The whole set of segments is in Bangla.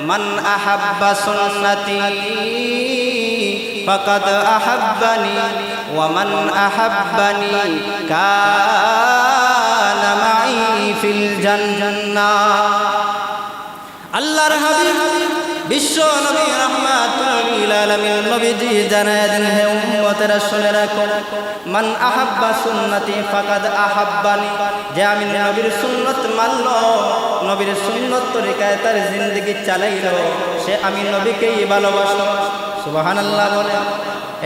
মান আহাব্বা সুন্নতি ফাকাদ আহাব্বানি ওয়া মান আহাব্বানি কানা মাই ফিল জান্নাহ আল্লাহর হাবিব বিশ্ব নবী রহমাতুল আলামিন নবীজি জানায় দেন, হে উম্মতেরা, শুনে রাখো। মান আহাব্বা সুন্নতি ফাকাদ আহাব্বানি। যে আমি নবীর সুন্নত মানল, নবীর সুন্নত তরিকায় তার জিন্দগি চালাইল, সে আমি নবীকেই ভালোবাসলো সুবহানাল্লাহ বলে,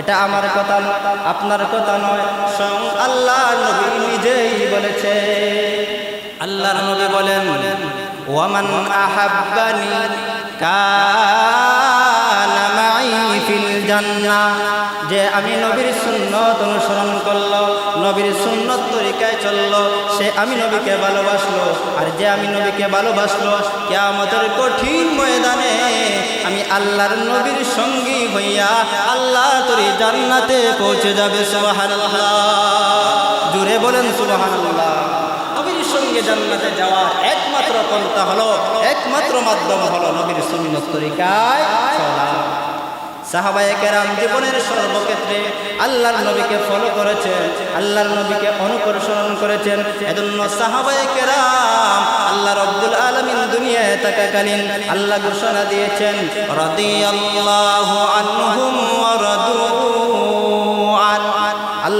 এটা আমার কথা আপনার কথা নয়, স্বয়ং আল্লাহ নবী নিজেই বলেছে। আল্লাহর নবী বলেন ওয়ামান আহাব্বানি কানা মাই ফিল জান্নাহ। যে আমি নবীর সুন্নত অনুসরণ করল, নবীর সুন্নত তরিকায় চলল, সে আমি নবীকে ভালোবাসলো, আর যে আমি নবীকে ভালোবাসলো, কিয়ামতের কঠিন ময়দানে আমি আল্লাহর নবীর সঙ্গী হইয়া আল্লাহ তোর জান্নাতে পৌঁছে যাবে, সুবহানাল্লাহ। জুড়ে বলেন সুবহানাল্লাহ। সঙ্গে জান্নাতে যাওয়ার একমাত্র পন্থা হলো, একমাত্র মাধ্যম হলো নবীর সুন্নত তরিকায় চলা। সাহাবায়ে কেরাম জীবনের সর্বক্ষেত্রে আল্লাহর নবীকে ফলো করেছেন, আল্লাহর নবীকে অনুকর্ষণ করেছেন। এজন্য সাহাবায়ে কেরাম আল্লাহ রব্বুল আলামিন দুনিয়ায় থাকাকালীন আল্লাহ ঘোষণা দিয়েছেন, রাদিয়াল্লাহু আনহুম ওয়া রাদু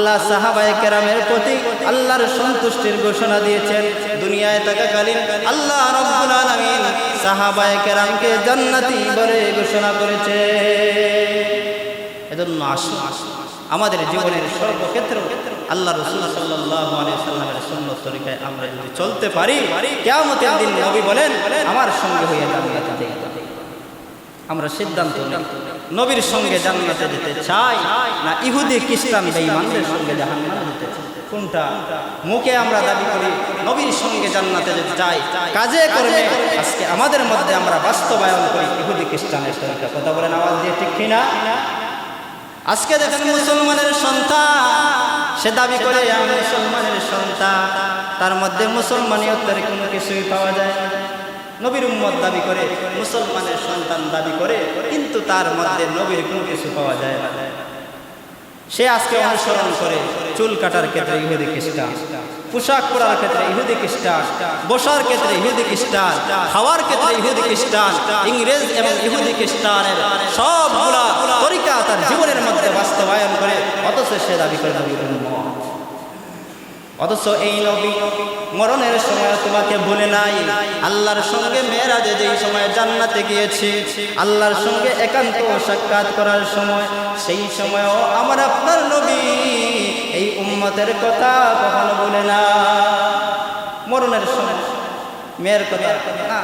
আল্লাহ সাহাবায়ে কেরামের প্রতি আল্লাহর সন্তুষ্টির ঘোষণা দিয়েছেন, দুনিয়ায় থাকাকালীন আল্লাহ সাহাবায়ে কেরামকে জান্নাতি বলে ঘোষণা করেছে এজন্য আসুন, আমাদের জীবনের সর্বক্ষেত্রে আল্লাহ রসুল সুন্নত তরিকায় আমরা যদি চলতে পারি, কিয়ামতের দিন নবী বলেন, আমার সঙ্গে হয়ে আমরা সিদ্ধান্ত নবীর সঙ্গে জান্নাতে যেতে চাই, না ইহুদি, খ্রিস্টান, বেঈমানদের সঙ্গে জাহান্নামে যেতে চাই? কোনটা? মুখে আমরা দাবি করি, নবীর সঙ্গে জান্নাতে যেতে চাই। কাজে করবে আজকে আমাদের মধ্যে আমরা বাস্তবায়ন করি, ইহুদি খ্রিস্টানের তরিকা কথা বলেন আওয়াজ দিয়ে ঠিক কিনা? আজকে দেখেন মুসলমানের সন্তান, সে দাবি করে মুসলমানের সন্তান। তার মধ্যে মুসলমানিয়তের কোনো কিছুই পাওয়া যায় না। নবীর উম্মত দাবি করে, মুসলমানের সন্তান দাবি করে, কিন্তু তার মধ্যে নবীর কোনো কিছু পাওয়া যায় না। সে আজকে অনুসরণ করে চুল কাটার ক্ষেত্রে ইহুদি খ্রিস্টান, পোশাক পরার ক্ষেত্রে ইহুদি খ্রিস্টান, বসার ক্ষেত্রে ইহুদি খ্রিস্টান, খাওয়ার ক্ষেত্রে ইহুদি খ্রিস্টান, ইংরেজ এবং ইহুদি খ্রিস্টানের সবগুলা তরিকা তার জীবনের মধ্যে বাস্তবায়ন করে, অথচ সে দাবি করে নবীর উম্মত। অথচ এই নবী মরণের সময় তোমাকে ভুলে নাই। আল্লাহর সঙ্গে মেয়েরাজে যেই সময় জান্নাতে গিয়েছে, আল্লাহর সঙ্গে একান্ত সাক্ষাৎ করার সময়, সেই সময়ও আমার আপনার নবী এই উম্মতের কথা কখনো বলে না। মরণের সময় মেয়ের কথা না,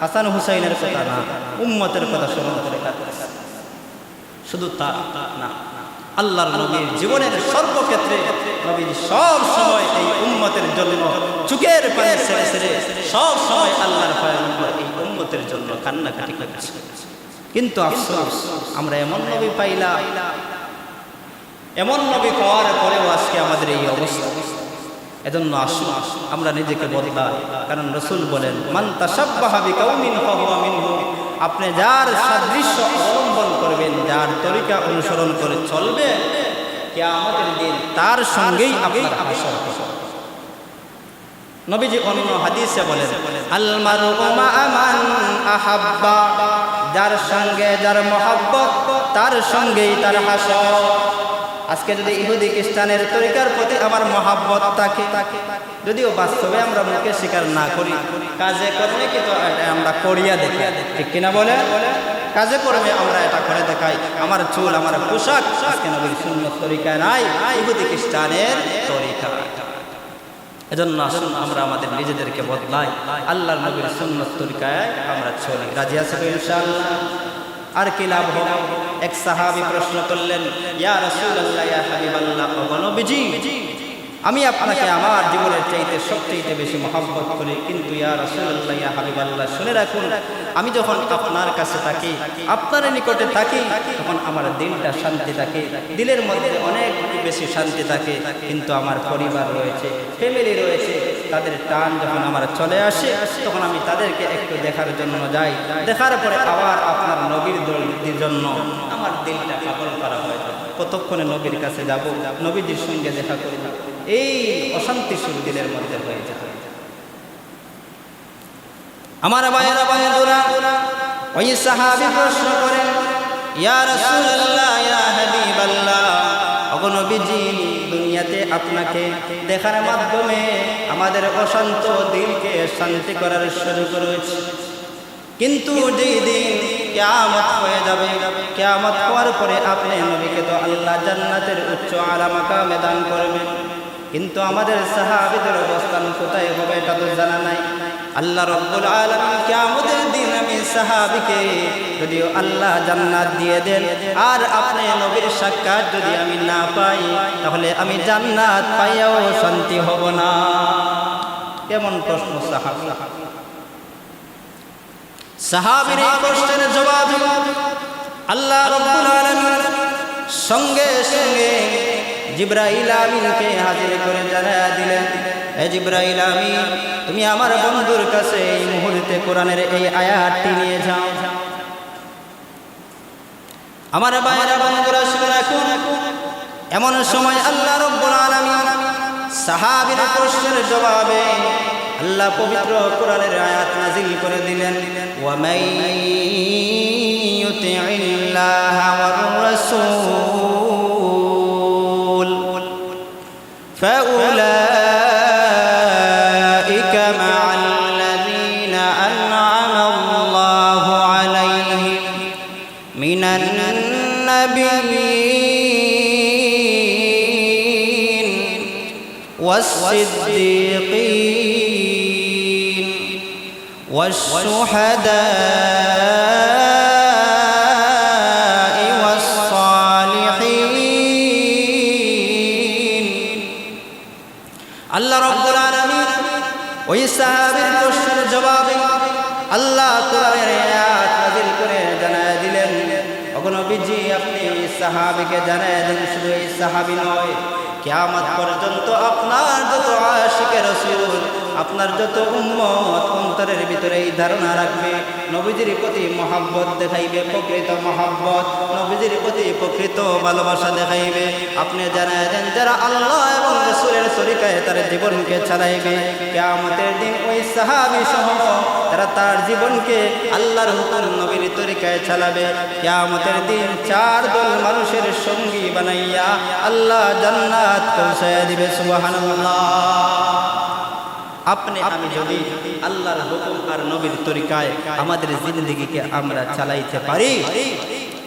হাসান হুসাইনের কথা না, উম্মতের কথা। শুধু তা না। আল্লাহর নবীর জীবনের সর্বক্ষেত্রে নবীর সব সময় এই উম্মতের জন্য, চুকের পায়ে ছেড়ে ছেড়ে সব সময় আল্লাহর এই উম্মতের জন্য কান্নাকাটি করেছে। কিন্তু আফসোস, আমরা এমন নবী পাইলাম, এমন নবী পাওয়ার পরেও আজকে আমাদের এই অবস্থা। এজন্য আসুন, আমরা নিজেকে বদলাই, কারণ রসুল বলেন, মান তাসাব্বাহা বিকাউমিন ফাহুয়া মিনহু। আপনি যার সাদৃশ্য অবলম্বন করবেন যার তরিকা অনুসরণ করে চলবে কিয়ামতের দিন তার সঙ্গেই হাসর হবে। নবীজি অন্য হাদিসে বলেন আল মারু মা আমান আহাব্বা যার সঙ্গে যার মহাব্বত তার সঙ্গেই তার হাসর আজকে যদি ইহুদি খ্রিস্টানের তরিকার প্রতি আমার মহাব্বত থাকে, যদিও বাস্তবে আমরা মুখে স্বীকার না করি, কাজে কর্মে কিন্তু আমরা করিয়া দেখি। ঠিক কিনা বলে? কাজে কর্মে আমরা এটা করে দেখাই। আমার চুল, আমার পোশাক, আজকে নবীর সুন্নত তরিকায় নাই, ইহুদি খ্রিস্টানের তরিকা। এজন্য আসুন আমরা আমাদের নিজেদেরকে বদলাই, আল্লাহর নবীর সুন্নত তরিকায় আমরা চলি। রাজি আছে ইনশাআল্লাহ? আর কি লাভ হবে? এক সাহাবি প্রশ্ন করলেন ইয়া রাসূলুল্লাহ ইয়া হাবিবাল্লাহ ও নবীজি আমি আপনাকে আমার জীবনের চাইতে সবচেয়ে বেশি মহব্বত করি, কিন্তু ইয়া রাসূলুল্লাহ, ইয়া হাবিবাল্লাহ, শুনে রাখুন, আমি যখন আপনার কাছে থাকি, আপনার নিকটে থাকি, তখন আমার দিনটা শান্তি থাকে, দিলের মধ্যে অনেক বেশি শান্তি থাকে, কিন্তু আমার পরিবার রয়েছে ফ্যামিলি রয়েছে, তাদের টান যখন আমার চলে আসে, তখন আমি তাদেরকে একটু দেখার জন্য যাই। দেখার পরে আবার আপনার নবীর দলির জন্য আমার দিলটা পাগল করা হয়। কতক্ষণে নবীর কাছে যাব? নবীজির সঙ্গে দেখা করব এই অশান্তি সুর দিলের মধ্যে হয়ে যায়। আমার ভাইয়েরা বন্ধুরা, ওই সাহাবী প্রশ্ন করেন ইয়া রাসূলুল্লাহ, ইয়া হাবিবাল্লাহ ওগো নবীজি, দুনিয়াতে আপনাকে দেখার মাধ্যমে আমাদের অশান্ত দিলকে শান্তি করার সুযোগ রয়েছে কিন্তু যেই দিন কেয়ামত হয়ে যাবে, কেয়ামত হওয়ার পরে আপনি নবীকে তো আল্লাহ জান্নাতের উচ্চ আলামাকা মেদান করবেন। কিন্তু আমাদের সাহাবিদের অবস্থান কোথায় হবে এটা তো জানা নাই। আল্লাহ রব্বুল আলমিন কেয়ামতের দিন আমি সাহাবিকে যদিও আল্লাহ জান্নাত দিয়ে দেন, আর আপনি নবীর সাক্ষাৎ যদি আমি না পাই, তাহলে আমি জান্নাত পাইয়াও শান্তি হব না। কেমন প্রশ্ন সাহাব? সাহাবির এই প্রশ্নের জবাব আল্লাহ রব্বুল আলামিন সঙ্গে সঙ্গে জিব্রাইল আমিনকে হাজির করে জানায়া দিলেন, এ জিব্রাইল আমিন, তুমি আমার বন্ধুর কাছে এই মুহূর্তে কোরআনের এই আয়াতটি নিয়ে যাও। আমার বাইরা বন্ধুরা শুনে রাখুন, এমন সময় আল্লাহ রব্বুল আলামিন সাহাবীর প্রশ্নের জবাবে আল্লাহ পবিত্র কোরআনের আয়াত নাজিল করে দিলেন ওয়ামাই ইউতিইল্লাহ ওয়ার রাসূল। فأولئك مع الذين أنعم الله عليهم من النبيين والصديقين والشهداء সাহাবীকে জানায় দেন, শুধু এই সাহাবি নয়, কেয়ামত পর্যন্ত আপনার যত আশিকে রসুল, আপনার যত উন্মত অন্তরের ভিতরে এই ধারণা রাখবে। নবীজির প্রতি মহাব্বত দেখাইবে, প্রকৃত মহাব্বত। নবীজির প্রতি প্রকৃত ভালোবাসা দেখাইবে। আপনি জানায় দেন যারা আল্লাহ এবং রসুলের তরিকায় তার জীবনকে চালাইবে কেয়ামতের দিন ওই সাহাবি সহ তারা তার জীবনকে আল্লাহর হুকুম নবীর তরিকায় চালাবে। কেয়ামতের দিন চার দল মানুষের সঙ্গী বানাইয়া আল্লাহ জান্নাত পৌঁছায় দিবে, সুবহানাল্লাহ। আপনি আমি যদি আল্লাহর হুকুম আর নবীর তরিকায় আমাদের জিন্দগিকে আমরা চালাইতে পারি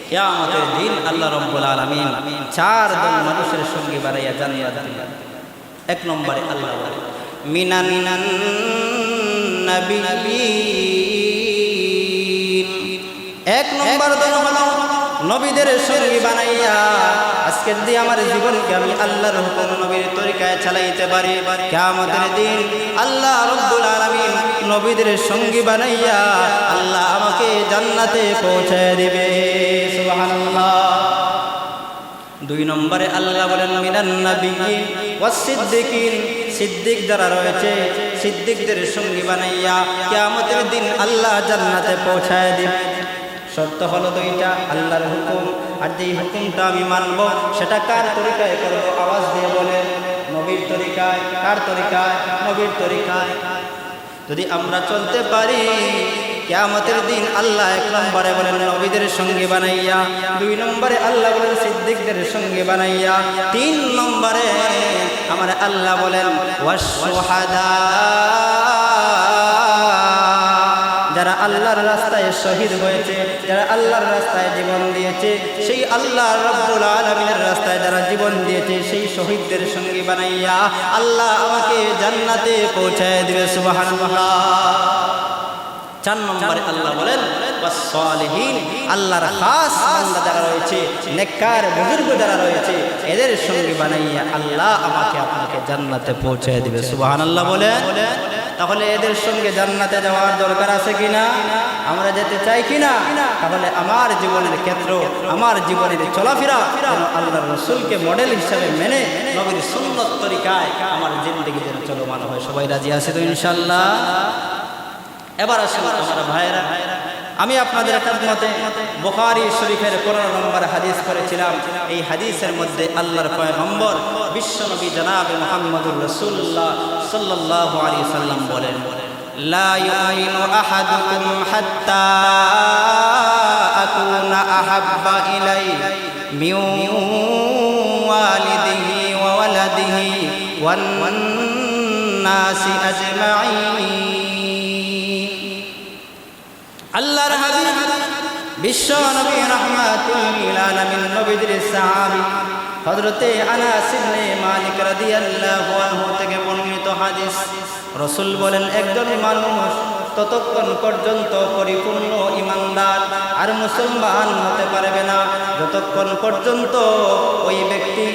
কিয়ামতের দিন আল্লাহ রব্বুল আলামিন চার দল মানুষের সঙ্গে বাড়াইয়া জানিয়া দিলেন এক নম্বরে আল্লাহ বলে, মিনান এক নম্বর দল হলো নবীদের সঙ্গী বানাইয়া আজকের দিয়ে আমার জীবনকে আমি আল্লাহর হুকুম নবীর তরিকায় চালাইতে পারি। কিয়ামতের দিন আল্লাহ রব্বুল আলামিন নবীদের সঙ্গী বানাইয়া আল্লাহ আমাকে জান্নাতে পৌঁছে দিবে। দুই নম্বরে আল্লাহ বলেন, মিনান নাবিয়িন সিদ্দিকিন। সিদ্দিক যারা রয়েছে, সিদ্দিকদের সঙ্গী বানাইয়া কিয়ামতের দিন আল্লাহ জান্নাতে পৌঁছায় দিবে। শর্ত হলো দুইটা আল্লাহর হুকুম। আর যেই হুকুমটা আমি মানব, সেটা কার তরিকায় করব? আওয়াজ দিয়ে বলেন, নবীর তরিকায়। কার তরিকায়? নবীর তরিকায়। যদি আমরা চলতে পারি, কেয়ামতের দিন আল্লাহ এক নম্বরে বলেন, নবীদের সঙ্গে বানাইয়া। দুই নম্বরে আল্লাহ বলেন, সিদ্দিকদের সঙ্গে বানাইয়া। তিন নম্বরে আমার আল্লাহ বলেন ওয়াসহাদা যারা আল্লাহর রাস্তায় শহীদ হয়েছে, যারা আল্লাহর রাস্তায় জীবন দিয়েছে, সেই আল্লাহ রব্বুল আলমিনের রাস্তায় যারা জীবন দিয়েছে, সেই শহীদদের সঙ্গে বানাইয়া আল্লাহ আমাকে জান্নাতে পৌঁছায় দিবে, সুবহানাল্লাহ। চার নম্বরে আল্লাহ বলেন আল্লাহর খাস বান্দা যারা রয়েছে, নেককার বুজুর্গ যারা রয়েছে, এদের সঙ্গে বানাইয়া আল্লাহ আমাকে আপনাকে জান্নাতে পৌঁছায় দিবে, সুবহানাল্লাহ বলেন। তাহলে এদের সঙ্গে জান্নাতে যাওয়ার দরকার আছে কিনা? আমরা যেতে চাই কিনা? তাহলে আমার জীবনের ক্ষেত্র, আমার জীবনের চলাফেরা আল্লাহ রসুলকে মডেল হিসাবে মেনে নবীর সুন্নত তরিকায় আমার জিন্দগি যেন চলমান হয়। সবাই রাজি আছে তো ইনশাল্লাহ এবার আসুন আমার ভাইয়েরা। আমি আপনাদের মতে, বোখারি শরীফের পনেরো নম্বর হাদিস করেছিলাম। এই হাদিসের মধ্যে আল্লাহর পয়গম্বর বিশ্বনবী জনাব মোহাম্মদুর রসুল্লাহ সাল্লাল্লাহু আলাইহি সাল্লাম বলেন, লা ইউমিনু আহাদুকুম হাত্তা আকুনা আহাব্বা ইলাই মিন ওয়ালিদিহি ওয়া ওয়ালাদিহি ওয়ান নাসি আজমাইন আল্লাহর হাবিব বিশ্ব নবী রাহমাতুল আলামিন নবীদের সাহাবী হযরতে আনাস ইবনে মালিক রাদিয়াল্লাহু আনহু থেকে বর্ণিত হাদিস। রাসূল বলেন, একজন মানুষ ততক্ষণ পর্যন্ত পরিপূর্ণ ইমানদার আর মুসলমান হতে পারবে না। যতক্ষণ পর্যন্ত ওই ব্যক্তি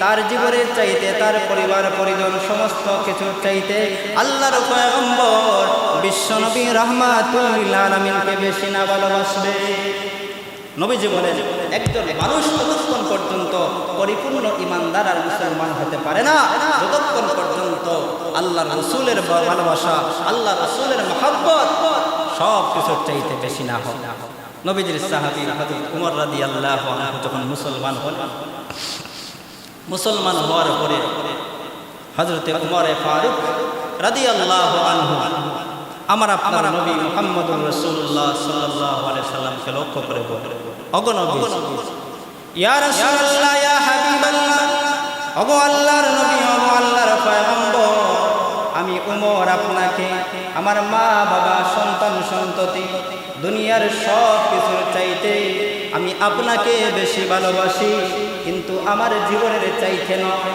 তার জীবনের চাইতে, তার পরিবার, পরিজন সমস্ত কিছুর চাইতে আল্লাহর পয়গম্বর, বিশ্বনবী রহমাতুল্লাহ আলমিনকে বেশি না ভালোবাসবে। নবীজি বলেন, একজন মানুষ ততক্ষণ পর্যন্ত পরিপূর্ণ ইমানদার আর মুসলমান হতে পারে না, যতক্ষণ পর্যন্ত আল্লাহ রসুলের ভালোবাসা, আল্লাহ রসুলের মহাব্বত সব কিছুর চাইতে বেশি না হোক। নবীজির সাহাবি উমর রাদিয়াল্লাহু আনহু যখন মুসলমান হলেন মুসলমান হওয়ার পরে হজরতে উমরে ফারুক রাদিয়াল্লাহু আনহু আমার আপনার নবী মুহাম্মদুর রাসূলুল্লাহ সাল্লাল্লাহু আলাইহি সাল্লামকে লক্ষ্য করে বলে অগনবী ইয়া রাসূলুল্লাহ ইয়া হাবিবাল্লাহ ওগো আল্লাহর নবী ওগো আল্লাহর পয়গম্বর আমি উমর আপনাকে আমার মা বাবা সন্তান সন্ততি দুনিয়ার সব কিছুর চাইতে আমি আপনাকে বেশি ভালোবাসি কিন্তু আমার জীবনের চাইতে নয়।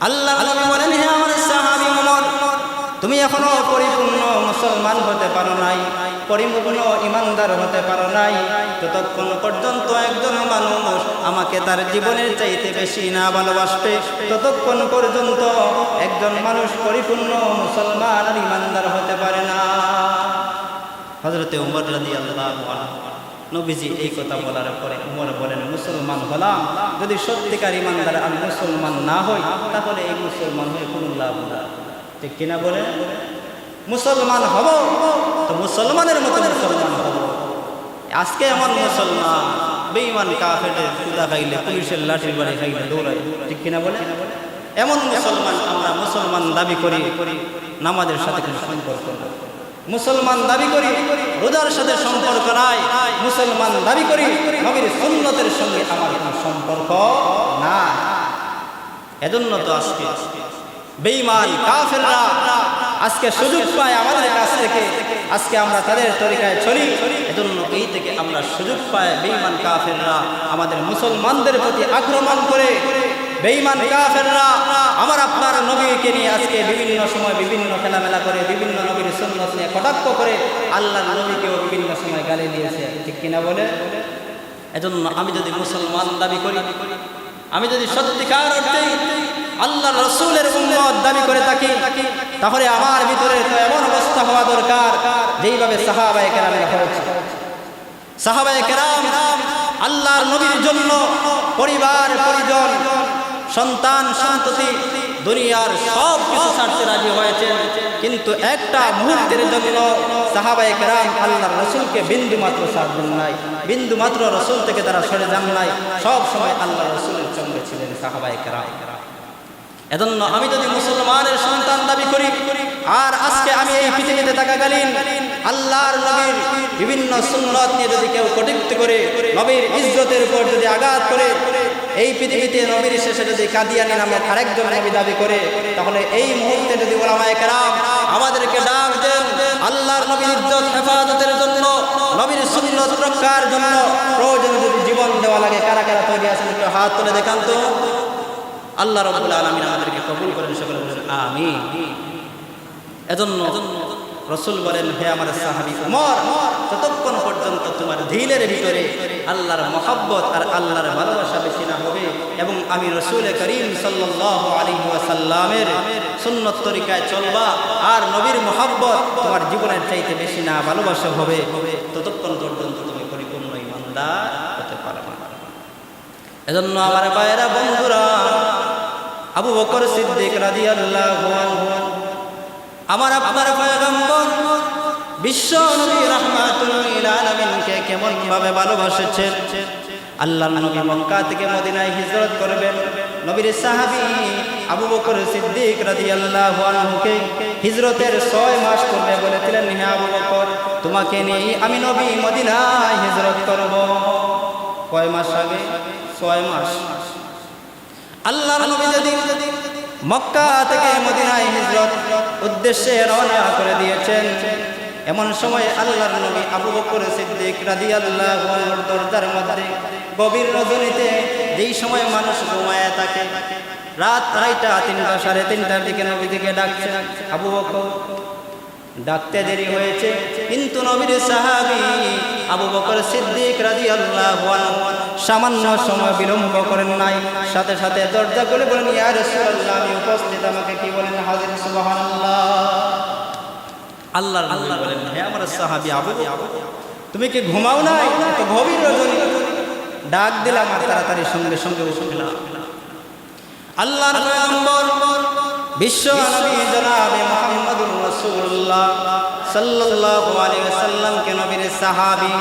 আল্লাহ বলেন হে আমার উমর তুমি এখনও পরিপূর্ণ মুসলমান হতে পারো নাই, পরিপূর্ণ ইমানদার হতে পারো নাই। ততক্ষণ পর্যন্ত একজন মানুষ আমাকে তার জীবনের চাইতে বেশি না ভালোবাসবে, ততক্ষণ পর্যন্ত একজন মানুষ পরিপূর্ণ মুসলমান আর ইমানদার হতে পারে না। হজরতে উমর রাদি আল্লাহ নবীজি এই কথা বলার পরে উমর বলেন, মুসলমান হলাম। যদি সত্যিকার ইমানদার আমি মুসলমান না হই, তাহলে এই মুসলমান হয়ে কোনো লাভ না ঠিক কিনা বলে? মুসলমান হব? তো মুসলমানের মতো মুসলমান হব। আজকে আমার মুসলমান বেইমান কাফেটে কুদা খাইলে, পুলিশের লাঠির বাড়ি খাইলে দৌড়াই ঠিক কিনা বলে? এমন মুসলমান আমরা মুসলমান দাবি করি, নামাজের সাথে কোনো সম্পর্ক মুসলমান দাবি করি, রোজার সাথে সম্পর্ক নাই। মুসলমান দাবি করি, নবীর সুন্নতের সঙ্গে আমার কোনো সম্পর্ক না এজন্য তো আজকে বেঈমান, কাফেররা আজকে সুযোগ পায় আমাদের কাছ থেকে। আজকে আমরা তাদের তরিকায় চলি। এজন্য এই থেকে আমরা সুযোগ পাই বেঈমান, কাফেররা আমাদের মুসলমানদের প্রতি আক্রমণ করে। বেঈমান, কাফেররা আমার আপনার নবীকে নিয়ে আজকে বিভিন্ন সময় বিভিন্ন খেলামেলা করে, বিভিন্ন নবীর সুন্নত নিয়ে কটাক্ষ করে আল্লাহর নবীকেও বিভিন্ন সময় গালি দিয়েছে। ঠিক কিনা বলে? এজন্য আমি যদি মুসলমান দাবি করি, আমি যদি সত্যিকার অর্থে আল্লাহ রসুলের উম্মত দাবি করে থাকি, তাহলে আমার ভিতরে তো এমন অবস্থা হওয়া দরকার, যেইভাবে সাহাবায়ে কেরামের হয়েছে। সাহাবায়ে কেরাম আল্লাহর নবীর জন্য পরিবার, পরিজন, সন্তান, সন্ততি, দুনিয়ার সব কিছু ছাড়তে রাজি হয়েছে। কিন্তু একটা মুহূর্তের জন্য সাহাবায়ে কেরাম আল্লাহর রসুলকে বিন্দু মাত্র সারবেন নাই। বিন্দু মাত্র রসুল থেকে তারা সরে যান নাই। সব সময় আল্লাহ রসুলের সঙ্গে ছিলেন সাহাবায়ে কেরাম। এজন্য আমি যদি মুসলমানের সন্তান দাবি করি, আর আজকে আমি এই পৃথিবীতে থাকাকালীন আল্লাহর নবীর বিভিন্ন সুন্নত নিয়ে যদি কেউ কটুক্তি করে, নবীর ইজ্জতের উপর যদি আঘাত করে, এই পৃথিবীতে নবীর শেষে যদি কাদিয়ানি নামে আরেকজন নবী দাবি করে, তাহলে এই মুহূর্তে যদি ওলামায়ে কেরাম আমাদেরকে ডাক দেন, আল্লাহর নবীর ইজ্জত, হেফাজতের জন্য, নবীর সুন্নত রক্ষার জন্য, প্রয়োজন যদি জীবন দেওয়া লাগে, কারা কারা তৈরি আছেন হাত তুলে দেখান তো। আল্লাহ রব্বুল আলমিন আমাদেরকে কবুল করেন, সকলে বলেন আমি এজন্য রসুল বলেন, হে আমার সাহাবি উমর ততক্ষণ পর্যন্ত তোমার দিলের ভিতরে আল্লাহর মহব্বত আর আল্লাহর ভালোবাসা বেশি না হবে, এবং আমি রসুল করিম সাল্লাল্লাহু আলাইহি ওয়াসাল্লামের সুন্নত তরিকায় চলবা আর নবীর মহব্বত তোমার জীবনের চাইতে বেশি না ভালোবাসা হবে, ততক্ষণ পর্যন্ত তুমি পরিপূর্ণ ইমানদার হতে পারবে এজন্য আমার ভাইয়েরা, বন্ধুরা আবু বকর সিদ্দিক রাদিয়াল্লাহু আনহু। আমার আপনার পয়গম্বর বিশ্ব নবী রাহমাতুল আলামিনকে কেমন ভাবে ভালোবাসেছেন? আল্লাহর নবী মক্কা থেকে মদিনায় হিজরত করবেন। নবীর সাহাবী আবু বকর সিদ্দিক রাদিয়াল্লাহু আনহুকে হিজরতের 6 মাস পূর্বে বলেছিলেন, হে আবু বকর, তোমাকে নিয়ে আমি নবী মদিনায় হিজরত করব। কয় মাস আগে? ছয় মাস। আল্লাহর নবী যেদিন মক্কা থেকে মদিনায় হিজরত উদ্দেশ্যে রওনা করে দিয়েছেন, এমন সময় আল্লাহর নবী আবু বকর সিদ্দিক রাদিয়াল্লাহু আনহুর দরজার মধ্যে গভীর রজনীতে যেই সময় মানুষ ঘুমায় থাকে, রাত আড়াইটা, তিনটা, সাড়ে তিনটার দিকে নবী দিকে ডাকছে, আবু বকর, ডাকতে দেরি হয়েছে, কিন্তু নবীর সাহাবী আবু বকর সিদ্দিক রাদিয়াল্লাহু আনহু সামান্য সময় বিলম্ব করেন নাই। সাথে সাথে দরজা খুলে বলেন ইয়া আমি উপস্থিত আমাকে কি বলেন? হাজির আল্লাহ নবী বলেন হে আমার সাহাবী আবু তুমি কি ঘুমাও নাই? এত গভীর রজনী ডাক দিলাম আর তাড়াতাড়ি সঙ্গে সঙ্গে উঠে গেলাম আল্লাহর পয়গম্বর বিশ্ব নবী জনাবে মুহাম্মদুর রাসূলুল্লাহ। সাল্লাল্লাহু আলাইহি ওয়াসাল্লামকে নবীর সাহাবী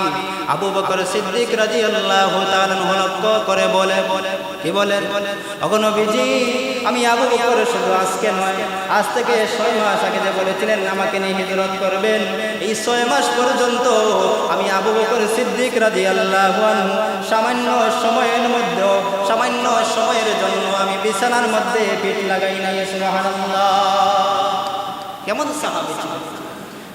আবু বকর সিদ্দিক রাদিয়াল্লাহু তাআলা লক্ষ্য করে বলে, কি বলেন ওগো আমি আবু বকর শুধু আজকে আজ থেকে ছয় মাস আগে বলেছিলেন, আমাকে নিয়ে হিজরত করবেন, এই ছয় মাস পর্যন্ত আমি আবু বকর সিদ্দিক রাদিয়াল্লাহু আনহু সামান্য সময়ের মধ্যে সামান্য সময়ের জন্য আমি বিছানার মধ্যে পিঠ লাগাই নাই, সুবহানাল্লাহ। কেমন সাহাবী ছিলেন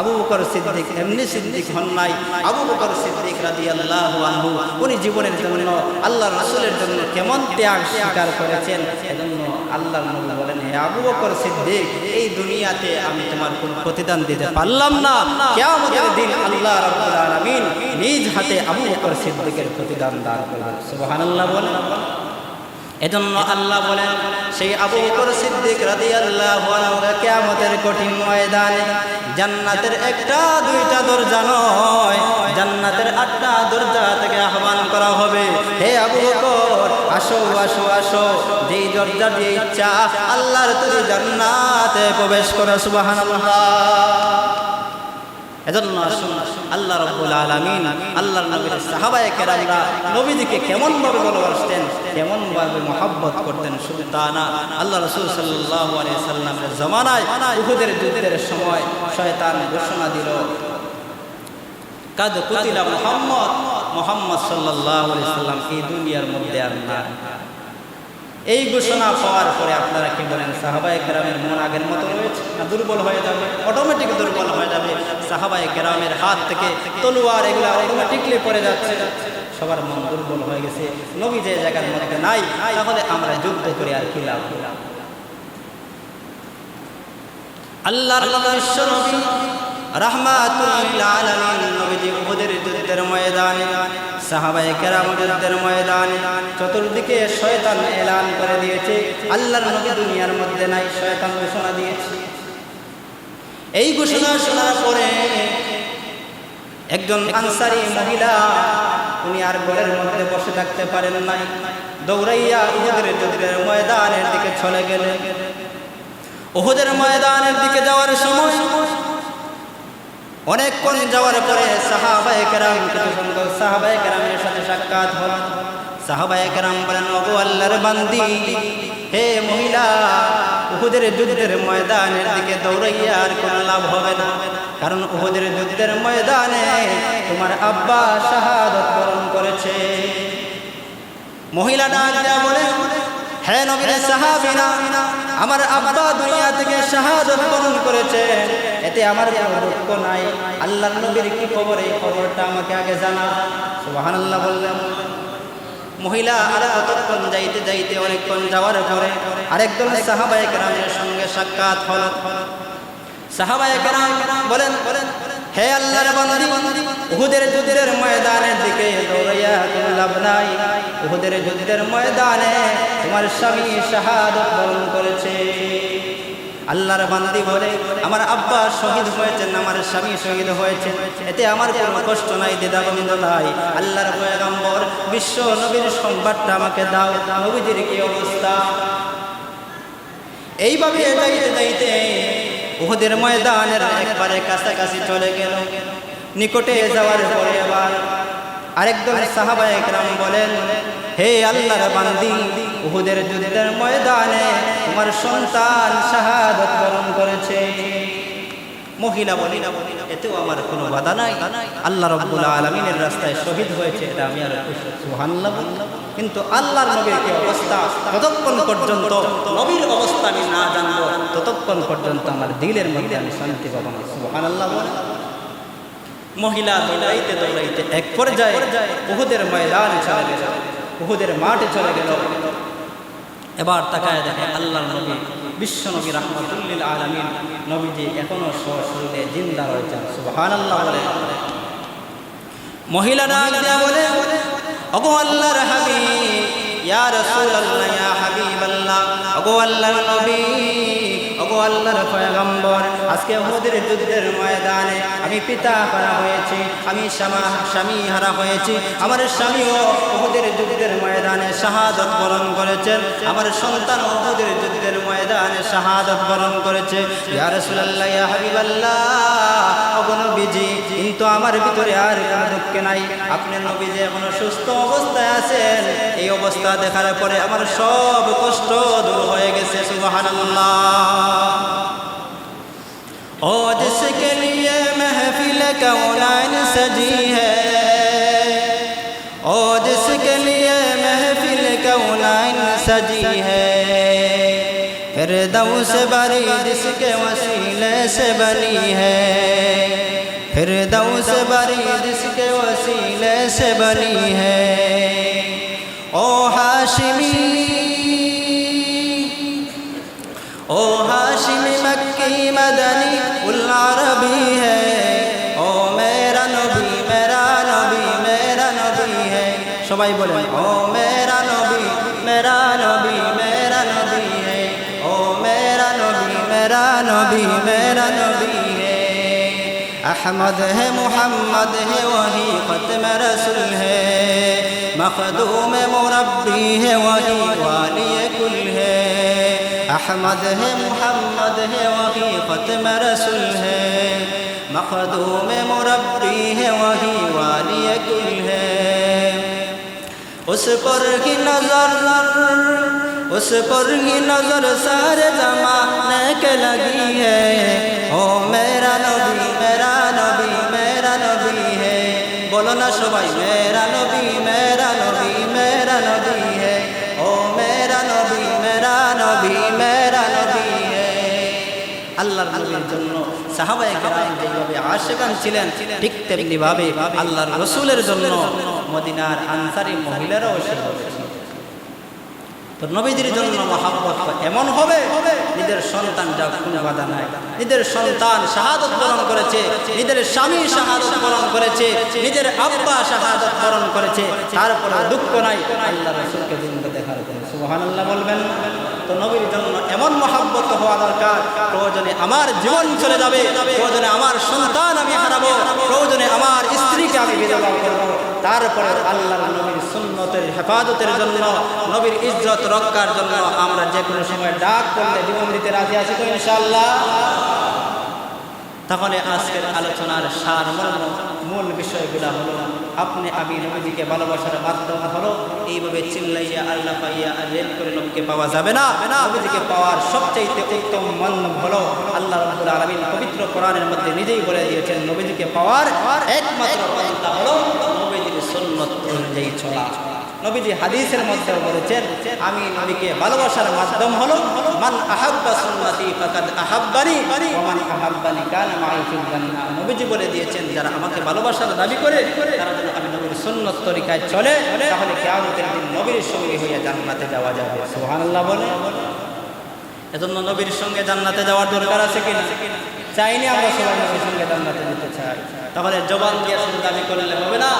আবু বকর সিদ্দিক এমনি সিদ্দিক হন নাই। আবু বকর সিদ্দিক রাদিয়াল্লাহু আনহু, উনি জীবনের জন্য আল্লাহ রাসূলের জন্য কেমন ত্যাগ স্বীকার করেছেন? এজন্য আল্লাহর নবী বলেন, হে আবু বকর সিদ্দিক, এই দুনিয়াতে আমি তোমার কোনো প্রতিদান দিতে পারলাম না। কিয়ামতের দিন আল্লাহ রাব্বুল আলামিন নিজ হাতে আবু বকর সিদ্দিকের প্রতিদান দান করবেন। সুবহানাল্লাহ বলেন। এজন্য আল্লাহ বলেন, সেই আবু বকর সিদ্দিক রাদিয়াল্লাহু আনহু কিয়ামতের কঠিন ময়দানে জান্নাতের একটা, দুইটা দরজা নয়। জান্নাতের আটটা দরজা থেকে আহ্বান করা হবে। হে আবু বকর, আসো আসো আসো। যেই দরজা দিয়ে ইচ্ছা, আল্লাহর তুমি জান্নাতে প্রবেশ করো, সুবহানাল্লাহ। এজন্য আসুন আল্লাহ রব্বুল আলামিন, আল্লাহর নবীর সাহাবায়ে কেরামরা নবীজিকে কেমন ভাবে ভালোবাসতেন কেমন ভাবে মহব্বত করতেন শুধু তা না আল্লাহ রসুল সাল্লাল্লাহু আলাইহি সাল্লামের জমানায় উহুদের যুদ্ধের সময় শয়তান ঘোষণা দিল, কাদ কুতিলা মুহাম্মদ। মুহাম্মদ সাল্লাল্লাহু আলাইহি সাল্লাম এই দুনিয়ার মধ্যে আর নাই। এই ঘোষণা পাওয়ার পরে আপনারা কি বলেন সাহাবাই কেরামের মন আগের মতো রয়েছে না দুর্বল হয়ে যাবে? অটোমেটিক দুর্বল হয়ে যাবে। সাহাবাই কেরামের হাত থেকে তলুয়ার এগুলো অটোমেটিকলি পড়ে যাচ্ছে। সবার মন দুর্বল হয়ে গেছে। নবী যে জায়গার মধ্যে নাই, তাহলে আমরা যুদ্ধ করে আর কি লাভ? আল্লাহর রহমাতুল আলামিন নবীজি উহুদের যুদ্ধের ময়দানে সাহাবায়ে কেরাম যুদ্ধের ময়দানে চতুর্দিকে শয়তান এলান করে দিয়েছে। আল্লাহর নবী দুনিয়ার মধ্যে নাই, শয়তান ঘোষণা দিয়েছে। এই ঘোষণা শোনার পরে একজন আনসারি মহিলা, উনি আর ঘরের মধ্যে বসে থাকতে পারেন নাই। দৌড়াইয়া উহুদের যুদ্ধের ময়দানের দিকে চলে গেলেন। ওহুদের ময়দানের দিকে যাওয়ার সময় অনেকক্ষণ যাওয়ার পরে সাহাবায়ে কেরাম, কিছু সংখ্যক সাহাবায়ে কেরামের সাথে সাক্ষাৎ হল। সাহাবায়ে কেরাম বলেন, ওগো আল্লাহর বান্দি, হে মহিলা, উহুদের যুদ্ধের ময়দানের দিকে দৌড়াইয়া আর কোনো লাভ হবে না। কারণ উহুদের যুদ্ধের ময়দানে তোমার আব্বা শাহাদত করেছে। মহিলা ডাক বলে হ্যাঁ নবীর সাহাবিনা আমার আব্বা দুনিয়া থেকে শাহাদত বরণ করেছে। এতে আমার কোনো দুঃখ নাই। আল্লাহর নবীর কি খবর? এই খবরটা আমাকে আগে জানা সুবহানাল্লাহ বললেন মহিলা আর কতক্ষণ যাইতে যাইতে অনেকক্ষণ যাওয়ার পরে আরেকজন সাহাবায়ে কেরামের সঙ্গে সাক্ষাৎ হল। সাহাবায়ে কেরাম বলেন বলেন হে আল্লাহর বান্দি, উহুদের যুদ্ধের ময়দানের দিকে দৌড়াইয়া কোনো লাভ নাই। উহুদের যুদ্ধের ময়দানে তোমার স্বামী শাহাদত বরণ করেছে। আল্লাহর বান্দি বলে, আমার আব্বা শহীদ হয়েছেন, আমার স্বামী শহীদ হয়েছে। এতে আমার কোনো কষ্ট নাই দ্বিধাগোবিন্দ নাই। আল্লাহর পয়গম্বর, বিশ্ব নবীর সংবাদটা আমাকে দাও, নবীজির কি অবস্থা? এইভাবে যাইতে যাইতে উহুদের ময়দানের একবারে কাছাকাছি চলে গেল। নিকটে যাওয়ার পরে আবার আরেকজন সাহাবা একরাম বলেন, হে আল্লাহর বান্দি, উহুদের যুদ্ধের ময়দানে তোমার সন্তান শাহাদত বরণ করেছে। মহিলা বলি না এতেও আমার কোনো বাধা নাই। আল্লাহ রব্বুল আলমিনের রাস্তায় শহীদ হয়েছে, এটা আমি আর সুহান্লা বললাম। কিন্তু আল্লাহর নবীর কি অবস্থা? ততক্ষণ পর্যন্ত নবীর অবস্থা আমি না জানব। ততক্ষণ পর্যন্ত আমার দিলের মধ্যে আমি শান্তি পাবো না। সুহান আল্লাহ মহিলা দৌড়াইতে দৌড়াইতে এক পর্যায়ে উহুদের ময়দানে চলে গেল। উহুদের মাঠে চলে গেল। এবার তাকায় দেখে আল্লাহর নবী, বিশ্ব নবী রহমতুল্লিল আলমিন নবীজি এখনও শরীরে জিন্দা রয়েছেন সুবহান আল্লাহ বলে। মহিলা ডাক বলে। ওগো আল্লাহর হাবিব, ইয়া রাসূলুল্লাহ, ইয়া হাবিবাল্লাহ ওগো আল্লাহর নবী ওগো আল্লাহর পয়গম্বর, আজকে হুদের যুদ্ধের ময়দানে আমি পিতা হারা হয়েছি, আমি স্বামা হারা হয়েছি, আমার স্বামীও হুদের যুদ্ধের ময়দানে শাহাদত বরণ করেছেন। আমার সন্তান ওহুদের যুদ্ধের ময়দানে শাহাদত বরণ করেছে। কিন্তু আমার ভিতরে আর দুঃখে নাই। আপনি নবীজি এখনও সুস্থ অবস্থায় আছেন। এই অবস্থা দেখার পরে আমার সব কষ্ট দূর হয়ে গেছে, সুবহানাল্লাহ। اور جس کے لیے محفل کونائن سجی ہے اور جس کے सजी है फिरदौ से बरी जिसके वसीले से बनी है फिरदौ से बरी जिसके वसीले से बनी है ओ हाशिमी ओ हाशिमी मक्की मदनी उल्ला रबी है ओ मेरा नबी मेरा नबी मेरा नबी है सबाई बोले ओ मेरा میرا نبی میرا نبی ہے۔ او میرا نبی میرا نبی میرا نبی ہے۔ احمد ہے، محمد ہے، وہی ختم رسول ہے۔ مخدوم مربی ہے، وہی والی کل ہے۔ احمد ہے، محمد ہے، وہی ختم رسول ہے۔ مخدوم مربی ہے، وہی والی کل ہے۔ اس پر ہی نظر اس پر ہی نظر سارے زمانے کے لگی ہے او میرا نبی میرا نبی میرا نبی ہے بولو نا سبائی میرا نبی میرا نبی میرا نبی ہے او میرا نبی میرا نبی میرا আল্লাহর নবীর জন্য সাহাবায়ে কেরাম যেভাবে আশেকান ছিলেন ঠিক তেমনি ভাবে আল্লাহর রসুলের জন্য মদিনার আনসারি মহিলারাও সেভাবে। তো নবীদের জন্য মহাব্বত এমন হবে নিজের সন্তান যা কোনো বাধা নাই। নিজের সন্তান শাহাদত বরণ করেছে নিজের স্বামী শাহাদত বরণ করেছে নিজের আব্বা শাহাদত বরণ করেছে তারপরে দুঃখ নাই আল্লাহ রসুলকে জিন্দা দেখার জন্য সুবহান আল্লাহ বলবেন। তো নবীর জন্য এমন মহাব্বত হওয়া দরকার, প্রয়োজনে আমার জীবন চলে যাবে, প্রয়োজনে আমার সন্তান আমি হারাবো, প্রয়োজনে আমার স্ত্রীকে আমি বিধবা করব। তারপরে আল্লাহ নবীর সুন্নতের হেফাজতের জন্য, নবীর ইজ্জত রক্ষার জন্য আমরা যে কোনো সময় ডাক করলে জীবন দিতে রাজি আছি তো ইনশাল্লাহ তাহলে আজকের আলোচনার সার মূল বিষয়গুলো হলো আপনি আমি নবীজিকে ভালোবাসার মাধ্যম হলো, এইভাবে চিল্লাইয়া, আল্লাহ পাইয়া আর রেল করে নবীকে পাওয়া যাবে না। নবীজিকে পাওয়ার সবচাইতে উত্তম মন হলো আল্লাহ রাব্বুল আলামিন পবিত্র কোরআনের মধ্যে নিজেই বলে দিয়েছেন, নবীজিকে পাওয়ার একমাত্র পন্থা হলো নবীজির সুন্নত অনুযায়ী চলা। নবীজি হাদিসের মধ্যে বলেছেন, আমি নবীকে ভালোবাসার মাধ্যম হলো, মান আহাব্বা সুন্নতি ফাকাদ আহাব্বানি, ওয়া মান আহাব্বানি কানা মাই ফিল জান্নাহ নবীজি বলে দিয়েছেন, যারা আমাকে ভালোবাসার দাবি করে, তারা যেন আমি নবীর সুন্নত তরিকায় চলে, তাহলে কিয়ামতের দিন নবীর সঙ্গে হইয়া জান্নাতে যাওয়া যাবে। সুবহানাল্লাহ বলে। এজন্য নবীর সঙ্গে জান্নাতে যাওয়ার দরকার আছে কিনা? চাইনি আমরা সবাই নবীর সঙ্গে জান্নাতে যেতে চাই। তাহলে জবান দিয়ে শুধু দাবি করলে হবে না।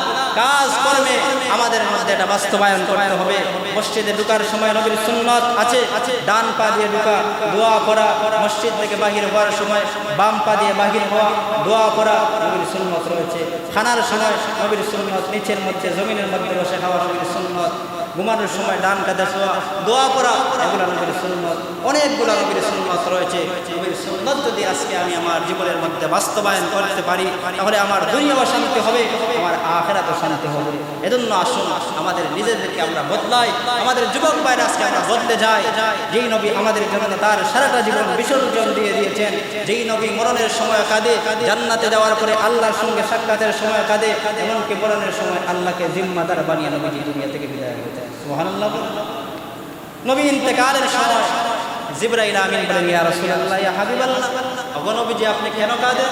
কাজ কর্মে আমাদের মধ্যে এটা বাস্তবায়ন করতে হবে। মসজিদে ঢুকার সময় নবীর সুন্নত আছে। ডান পা দিয়ে ঢুকা, দোয়া করা। মসজিদ থেকে বাহির হওয়ার সময় বাম পা দিয়ে বাহির হওয়া, দোয়া করা। নবীর সুন্নত রয়েছে। খানার সময় নবীর সুন্নত নিচের মধ্যে, জমিনের মধ্যে বসে খাওয়া নবীর সুন্নত। ঘুমানোর সময় ডান কাদা শোয়া, দোয়া করা এগুলো নবীর সুন্নত। অনেকগুলো নবীর সুন্নত রয়েছে। নবীর সুন্নত যদি আজকে আমি আমার জীবনের মধ্যে বাস্তবায়ন করতে পারি, তাহলে আমার দুনিয়া শান্তি হবে, আমার আখেরাত শান্তি হবে। এজন্য আসুন, আমাদের নিজেদেরকে আমরা বদলাই, আমাদের যুবক ভাইরা আজকে আমরা বদলে যাই। যেই নবী আমাদের জন্য তার সারাটা জীবন বিসর্জন দিয়ে দিয়েছেন, যেই নবী মরণের সময় কাঁদে, জান্নাতে যাওয়ার পরে আল্লাহর সঙ্গে সাক্ষাতের সময় কাঁদে, এমনকি মরণের সময় আল্লাহকে জিম্মাদার বানিয়ে নবীজি দুনিয়া থেকে বিদায় হয়ে যায় সুবহানাল্লাহ। নবী ইন্তেকালের সময় জিব্রাইল আমিন বলেন, ইয়া রাসূলুল্লাহ, ইয়া হাবিবাল্লাহ ওগো নবীজি, আপনি কেন কাঁদেন?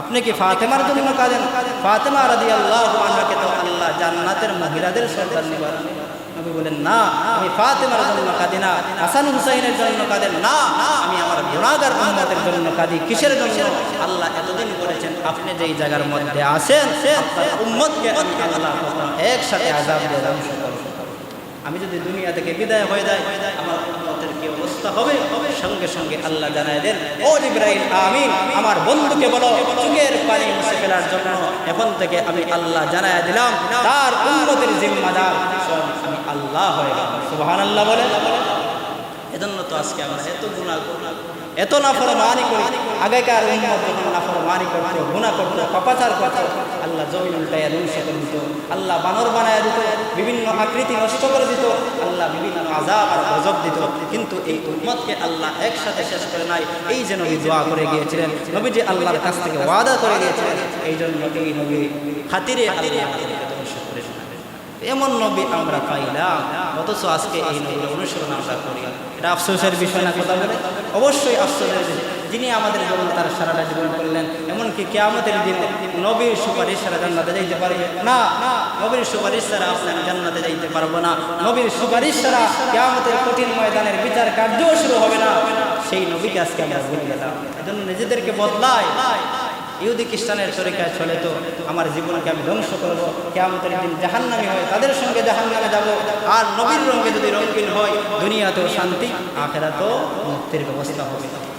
আপনি কি ফাতেমার জন্য কাঁদেন? ফাতেমা রাদিয়াল্লাহু আনহাকে তো আল্লাহ জান্নাতের মহিলাদের সর্দার নিবার নবী বলেন, না, আমি ফাতেমার জন্য কাঁদি না, হাসান হুসাইনের জন্য কাঁদেন না, আমি আমার গুণাগার উম্মতের জন্য কাঁদি, কিসের জন্য? আল্লাহ এতদিন বলেছেন, আপনি যেই জায়গার মধ্যে আপনার উম্মতকে আমি আল্লাহ একসাথে আজাব দিয়ে আমি যদি দুনিয়া থেকে বিদায় হয়ে যাই, আমার উম্মতের কি অবস্থা হবে? সঙ্গে সঙ্গে আল্লাহ জানায় দেন, ও ইব্রাহিম আমিন, আমার বন্ধুকে বলো চুকের পানি মুছে ফেলার জন্য এখন থেকে আমি আল্লাহ জানায় দিলাম, তার উম্মতের জিম্মাদার আমি আল্লাহ হয়ে গেলাম সুবহানাল্লাহ বলে। এজন্য তো আজকে আমরা এত গুণা এত নাফরমানি করি। আগেকার উম্মত যখন নাফরমানি করতো গুণা করতো, পাপাচার করতো, আল্লাহ জমিন উল্টাইয়া ধ্বংস করে দিত। আল্লাহ বানর বানায় দিত, বিভিন্ন আকৃতি নষ্ট করে দিত, আল্লাহ বিভিন্ন আজাব আর গজব দিত। কিন্তু এই উম্মতকে আল্লাহ একসাথে শেষ করে নাই। এই যে নবী দোয়া করে গিয়েছিলেন, নবীজি আল্লাহর কাছ থেকে ওয়াদা করে গিয়েছিলেন এই জন্য এই নবী খাতিরে আল্লাহ আমাদেরকে ধ্বংস করে শোনাবেন। এমন নবী আমরা পাইলাম, অথচ আজকে এই নবীর অনুসরণ আমরা করি। এটা আফসোসের বিষয় না, কথা বলে? অবশ্যই আফসোসের। যিনি আমাদের জন্য তার সারাটা জীবন করলেন, এমনকি কেয়ামতের দিনে নবীর সুপারিশ ছাড়া জান্নাতে যাইতে পারে? না নবীর সুপারিশ ছাড়া আপনার জান্নাতে যাইতে পারব না। নবীর সুপারিশ ছাড়া কেয়ামতের কঠিন ময়দানের বিচার কার্যও শুরু হবে না। সেই নবীকে আজকে আমরা ভুলে গেলাম। এজন্য নিজেদেরকে বদলাই ইহুদি খ্রিস্টানের তরিকায় চলে তো আমার জীবনকে আমি ধ্বংস করব কেমতের দিন জাহান্নামি হয় তাদের সঙ্গে জাহান্নামে যাব। আর নবীর রঙে যদি রঙিন হয়, দুনিয়াতেও শান্তি, আখেরাতেও মুক্তির ব্যবস্থা হবে।